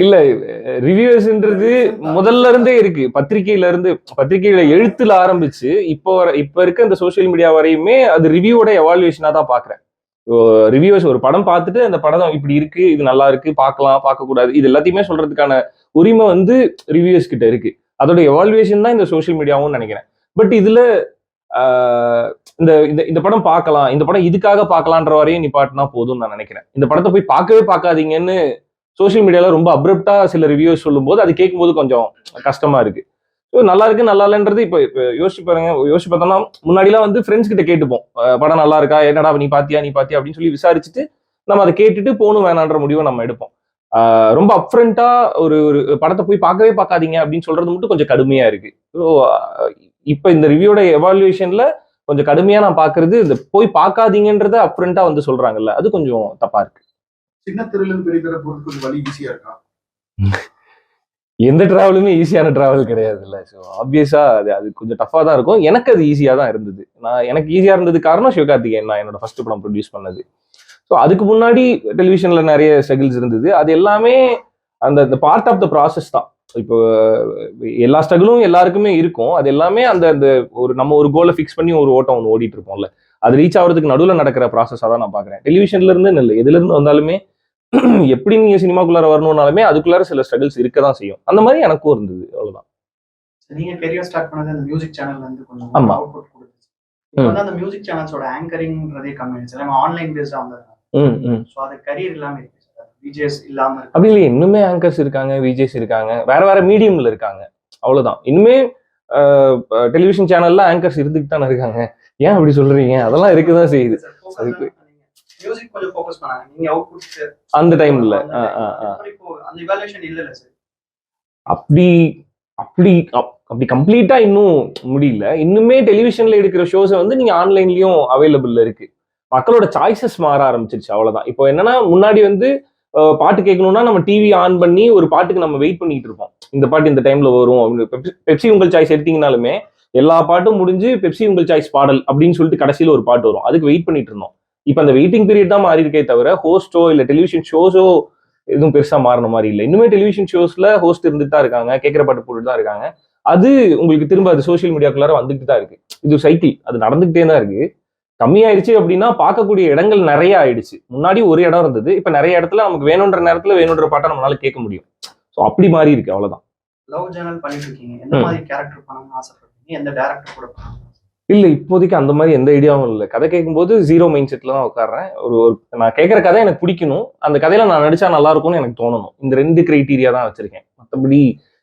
இல்ல ரிவ்யூஸ்ன்றது முதல்ல இருந்தே இருக்கு. பத்திரிகையில இருந்து பத்திரிகையில எழுத்துல ஆரம்பிச்சு இப்போ வர இப்ப இருக்க இந்த சோஷியல் மீடியா வரையுமே அது ரிவ்யூவோட எவால்யூஷனா தான் பாக்குறேன். ரிவ்யூஸ் ஒரு படம் பார்த்துட்டு அந்த படம் இப்படி இருக்கு இது நல்லா இருக்கு பார்க்கலாம் பார்க்க கூடாது. இது எல்லாத்தையுமே சொல்றதுக்கான உரிமை வந்து ரிவ்யூஸ் கிட்ட இருக்கு. அதோட எவால்யூஷன் தான் இந்த சோஷியல் மீடியாவும் நினைக்கிறேன். பட் இதுல இந்த இந்த- இந்த படம் பார்க்கலாம் இந்த படம் இதுக்காக பார்க்கலான்ற வரையும் நிப்பாட்டினா போதும்னு நான் நினைக்கிறேன். இந்த படத்தை போய் பார்க்கவே பார்க்காதீங்கன்னு சோஷியல் மீடியாவில் ரொம்ப அப்ரப்டா சில ரிவ்யூஸ் சொல்லும்போது அது கேட்கும்போது கொஞ்சம் கஷ்டமா இருக்கு. ஸோ நல்லா இருக்கு நல்லா இல்லைன்றது இப்போ இப்போ யோசிச்சு பாருங்க. யோசிச்சு பார்த்தோம்னா முன்னாடிலாம் வந்து ஃப்ரெண்ட்ஸ் கிட்ட கேட்டுப்போம். படம் நல்லா இருக்கா? என்னடா நீ பாத்தியா நீ பாத்தியா அப்படின்னு சொல்லி விசாரிச்சுட்டு நம்ம அதை கேட்டுட்டு போகணும் வேணான்ற முடிவை நம்ம எடுப்போம். ரொம்ப அப்ரண்டா ஒரு ஒரு படத்தை போய் பார்க்கவே பார்க்காதீங்க அப்படின்னு சொல்றது மட்டும் கொஞ்சம் கடுமையா இருக்கு. ஸோ இப்போ இந்த ரிவ்யூட எவால்யூஷன்ல கொஞ்சம் கடுமையா நான் பாக்குறது இந்த போய் பார்க்காதீங்கன்றத அப்ரண்டா வந்து சொல்றாங்கல்ல அது கொஞ்சம் தப்பா இருக்கு. சின்ன தெருல இருந்து பெரிய தெரு போறது கொஞ்சம் வழி ஈஸியா இருக்கா? எந்த டிராவலுமே ஈஸியான டிராவல் கிடையாது இல்லை ஸோ ஆப்வியஸா அது அது கொஞ்சம் டஃபாக தான் இருக்கும். எனக்கு அது ஈஸியாக தான் இருந்தது. நான் எனக்கு ஈஸியாக இருந்தது காரணம் சிவகார்த்திகேயன் நான் என்னோட ஃபர்ஸ்ட் படம் ப்ரொடியூஸ் பண்ணது. ஸோ அதுக்கு முன்னாடி டெலிவிஷனில் நிறைய ஸ்ட்ரகிள்ஸ் இருந்தது. அது எல்லாமே அந்த இந்த பார்ட் ஆஃப் த ப்ராசஸ் தான். இப்போ எல்லா ஸ்ட்ரகிளும் எல்லாருக்குமே இருக்கும். அது எல்லாமே அந்த அந்த ஒரு நம்ம ஒரு கோலை ஃபிக்ஸ் பண்ணி ஒரு ஓட்டம் ஒன்று ஓடிட்டு இருப்போம்ல. அது ரீச் ஆகிறதுக்கு நடுவில் நடக்கிற ப்ராசஸாக தான் நான் பார்க்குறேன். டெலிவிஷன்லேருந்து இல்லை எதுலேருந்து வந்தாலுமே எப்படி நீங்க சினிமாக்குள்ளார வரணும்னாலுமே அதுக்குள்ளார சில ஸ்ட்ரகிள்ஸ் இருக்க தான் செய்யும். அந்த மாதிரி எனக்கும் இருந்தது அவ்வளவுதான். நீங்க கெரியர் ஸ்டார்ட் பண்ணது அந்த மியூசிக் சேனல்ல இருந்து கொஞ்சம் ஆமா. அவுட்புட் கொடுத்துச்சு. இப்போ வந்து அந்த மியூசிக் சேனல்ஸோட ஆங்கரிங்ன்றதே கம்மி ஆயிடுச்சு. நம்ம ஆன்லைன் பேஸ்டா வந்தது ஸோ அது கரியர் இல்லாம இருக்கு விஜேஸ் இல்லாம அப்படி இல்லையே இன்னுமே ஆங்கர்ஸ் இருக்காங்க விஜேஸ் இருக்காங்க. வேற வேற மீடியம்ல இருக்காங்க. அவ்வளவுதான். இன்னுமே டெலிவிஷன் சேனல்ல ஆங்கர்ஸ் இருந்துட்டு தானே இருக்காங்க. ஏன் அப்படி சொல்றீங்க? அதெல்லாம் இருக்குதான் செய்யுது. கொஞ்சம் ஃபோக்கஸ் பண்ணாங்க. நீங்க அவுட்புட் அந்த டைம்ல அந்த இவாலுவேஷன் இல்ல சார் அப்படி அப்படி அப்- அப்படி கம்ப்ளீட்டா இன்னும் முடியல. இன்னுமே டெலிவிஷன்ல எடுக்கிற ஷோஸை வந்து நீங்க ஆன்லைன்லயும் அவைலபிள்ல இருக்கு. மக்களோட சாய்ஸஸ் மாற ஆரம்பிச்சிருச்சு அவ்வளவுதான். இப்போ என்னன்னா முன்னாடி வந்து பாட்டு கேட்கணும்னா நம்ம டிவி ஆன் பண்ணி ஒரு பாட்டுக்கு நம்ம வெயிட் பண்ணிட்டு இருப்போம். இந்த பாட்டு இந்த டைம்ல வரும் அப்படின்னு. பெப்சி- பெப்சி உங்கள் சாய்ஸ் எடுத்தீங்கனாலுமே எல்லா பாட்டும் முடிஞ்சு பெப்சி உங்கள் சாய்ஸ் பாடல் அப்படின்னு சொல்லிட்டு கடைசியில ஒரு பாட்டு வரும். அதுக்கு வெயிட் பண்ணிட்டு இருந்தோம். இப்போ அந்த வெயிட்டிங் பீரியட் தான் மாறி இருக்கே தவிர ஹோஸ்டோ இல்ல டெலிவிஷன் ஷோஸோ எதுவும் பெருசா மாறின மாதிரி இல்லை. இன்னுமே டெலிவிஷன் ஷோஸ்ல ஹோஸ்ட் இருந்துட்டு தான் இருக்காங்க கேட்குற பாட்டு போட்டுட்டு தான் இருக்காங்க. அது உங்களுக்கு திரும்ப அது சோஷியல் மீடியாக்குள்ளார வந்துட்டு தான் இருக்கு. இது சைக்கிள் அது நடந்துகிட்டே தான் இருக்கு. கம்மியாயிருச்சு அப்படின்னா பார்க்கக்கூடிய இடங்கள் நிறைய ஆயிடுச்சு. முன்னாடி ஒரு இடம் இருந்தது இப்ப நிறைய இடத்துல நமக்கு வேணுன்ற நேரத்துல வேணுன்ற பாட்டை நம்மளால கேட்க முடியும். ஸோ அப்படி மாறி இருக்கு அவ்வளவுதான். லவ் ஜேர்னல் பண்ணிட்டு இருக்கீங்க. எந்த. மாதிரி கேரக்டர் பண்ணணும்னு ஆசைப்படுறீங்க? எந்த டேரக்டர் கூட பண்ணணும் இல்ல இப்போதைக்கு அந்த மாதிரி எந்த ஐடியாவும் இல்லை. கதை கேட்கும்போது ஜீரோ மைண்ட் செட்ல தான் உட்காடுறேன் ஒரு ஒரு நான் கேட்குற கதை எனக்கு பிடிக்கணும். அந்த கதையில நான் நடிச்சா நல்லா இருக்கும்னு எனக்கு தோணணும். இந்த ரெண்டு கிரைட்டீரியா தான் வச்சிருக்கேன். மற்றபடி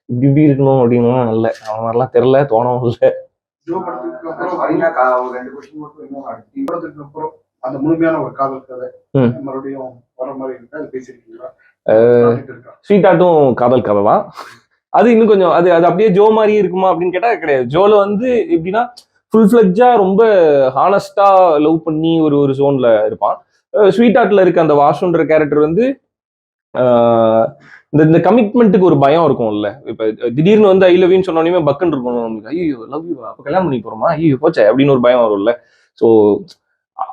இப்படி இப்படி இருக்கணும் அப்படின்னு இல்லை. அவன் மாதிரிலாம் தெரில தோணவும் இல்லை. அந்த முழுமையான ஒரு காதல் கதை. ம். மறுபடியும் வர மாதிரி இருக்கா அது ஸ்வீட் ஆட்டும் காதல் கதை தான் அது இன்னும் கொஞ்சம் அது அது அப்படியே ஜோ மாதிரியே இருக்குமா அப்படின்னு கேட்டா கிடையாது. ஜோல வந்து எப்படின்னா ஃபுல் ஃபிளட்ஜா ரொம்ப ஹானஸ்டா லவ் பண்ணி ஒரு ஒரு ஜோன்ல இருப்பான். ஸ்வீட் ஆர்ட்ல இருக்க அந்த வாஷுன்ற கேரக்டர் வந்து இந்த இந்த கமிட்மெண்ட்டுக்கு ஒரு பயம் இருக்கும்ல. இப்ப திடீர்னு வந்து ஐ லவ்யூன்னு சொன்னோடனே பக்குன்னு இருக்கும் நமக்கு ஐயோ லவ் யூ அப்ப கல்யாணம் பண்ணி போறோமா? ஐயோ போச்சே அப்படின்னு ஒரு பயம் வரும்ல. ஸோ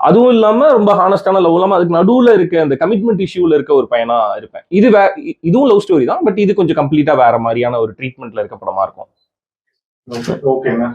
அதுவும் இல்லாம ரொம்ப ஹானஸ்டான லவ் இல்லாம அதுக்கு நடுவுல இருக்க அந்த கமிட்மெண்ட் இஷ்யூல இருக்க ஒரு பயனா இருப்பேன். இது வே இதுவும் லவ் ஸ்டோரி தான் பட் இது கொஞ்சம் கம்ப்ளீட்டா வேற மாதிரியான ஒரு ட்ரீட்மெண்ட்ல இருக்க படமா இருக்கும். ஓகேங்க